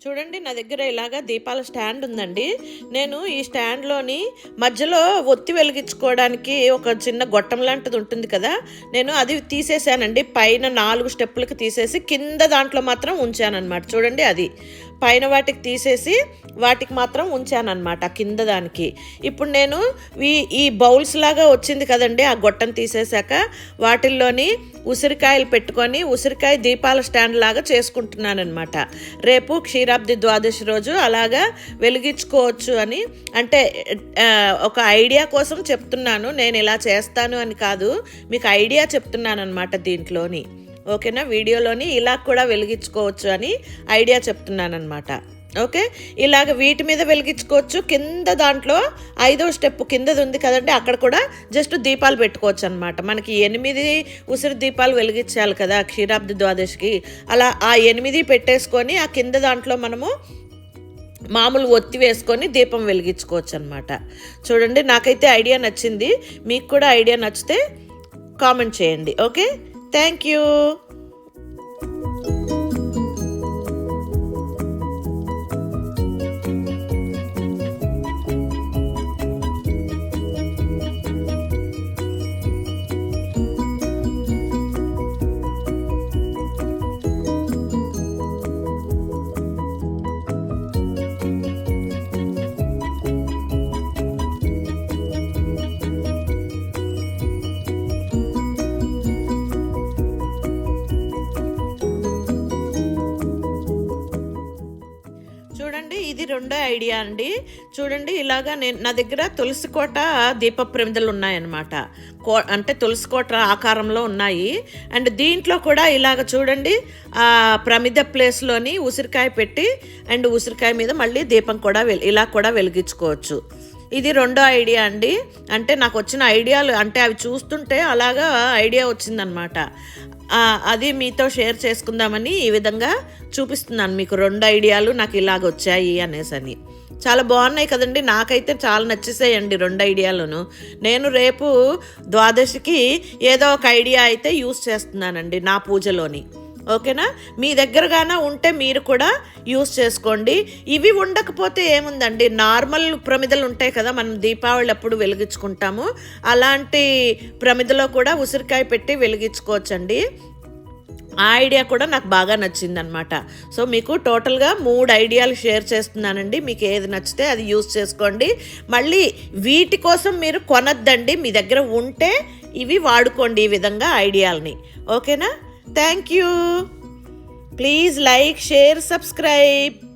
చూడండి నా దగ్గర ఇలాగా దీపాల స్టాండ్ ఉందండి. నేను ఈ స్టాండ్లోని మధ్యలో ఒత్తి వెలిగించుకోవడానికి ఒక చిన్న గొట్టం లాంటిది ఉంటుంది కదా నేను అది తీసేసానండి పైన నాలుగు స్టెప్పులకి తీసేసి కింద దాంట్లో మాత్రం ఉంచానన్నమాట. చూడండి అది. పైన వాటికి తీసేసి వాటికి మాత్రం ఉంచానన్నమాట కింద దానికి. ఇప్పుడు నేను ఈ ఈ బౌల్స్ లాగా వచ్చింది కదండి ఆ గొట్టం తీసేశాక వాటిల్లోని ఉసిరికాయలు పెట్టుకొని ఉసిరికాయ దీపాల స్టాండ్ లాగా చేసుకుంటున్నానమాట రేపు క్షీరాబ్ది ద్వాదశి రోజు అలాగా వెలిగించుకోవచ్చు అని అంటే ఒక ఐడియా కోసం చెప్తున్నాను నేను ఇలా చేస్తాను అని కాదు మీకు ఐడియా చెప్తున్నాను అనమాట దీంట్లోని. ఓకేనా? వీడియోలోని ఇలా కూడా వెలిగించుకోవచ్చు అని ఐడియా చెప్తున్నాను అనమాట ఓకే? ఇలాగ వీటి మీద వెలిగించుకోవచ్చు. కింద దాంట్లో ఐదో స్టెప్ కిందది ఉంది కదండి అక్కడ కూడా జస్ట్ దీపాలు పెట్టుకోవచ్చు అనమాట మనకి ఎనిమిది ఉసిరి దీపాలు వెలిగించాలి కదా క్షీరాబ్ది ద్వాదశికి. అలా ఆ ఎనిమిది పెట్టేసుకొని ఆ కింద దాంట్లో మనము మామూలు ఒత్తి వేసుకొని దీపం వెలిగించుకోవచ్చు అనమాట చూడండి నాకైతే ఐడియా నచ్చింది. మీకు కూడా ఐడియా నచ్చితే కామెంట్ చేయండి. ఓకే? Thank you. ఇది రెండో ఐడియా అండి. చూడండి ఇలాగా నేను నా దగ్గర తులసి కోట దీప ప్రమిదలు ఉన్నాయన్నమాట. కో అంటే తులసి కోట ఆకారంలో ఉన్నాయి. అండ్ దీంట్లో కూడా ఇలాగ చూడండి ఆ ప్రమిద ప్లేస్లోని ఉసిరికాయ పెట్టి అండ్ ఉసిరికాయ మీద మళ్ళీ దీపం కూడా ఇలా కూడా వెలిగించుకోవచ్చు. ఇది రెండో ఐడియా అండి. అంటే నాకు వచ్చిన ఐడియాలు అంటే అవి చూస్తుంటే అలాగా ఐడియా వచ్చిందనమాట. అది మీతో షేర్ చేసుకుందామని ఈ విధంగా చూపిస్తున్నాను మీకు రెండు ఐడియాలు నాకు ఇలాగ వచ్చాయి అనేసి అని. చాలా బాగున్నాయి కదండి నాకైతే చాలా నచ్చేసాయండి రెండు ఐడియాలను. నేను రేపు ద్వాదశికి ఏదో ఒక ఐడియా అయితే యూస్ చేస్తున్నానండి నా పూజలోని. ఓకేనా? మీ దగ్గరగాన ఉంటే మీరు కూడా యూస్ చేసుకోండి. ఇవి ఉండకపోతే ఏముందండి? నార్మల్ ప్రమిదలు ఉంటాయి కదా మనం దీపావళి అప్పుడు వెలిగించుకుంటాము. అలాంటి ప్రమిదలో కూడా ఉసిరికాయ పెట్టి వెలిగించుకోవచ్చండి. ఆ ఐడియా కూడా నాకు బాగా నచ్చిందనమాట సో మీకు టోటల్గా మూడు ఐడియాలు షేర్ చేస్తున్నానండి. మీకు ఏది నచ్చితే అది యూస్ చేసుకోండి. మళ్ళీ వీటి కోసం మీరు కొనద్దండి. మీ దగ్గర ఉంటే ఇవి వాడుకోండి ఈ విధంగా ఐడియాలని. ఓకేనా? Thank you. Please like, share, subscribe.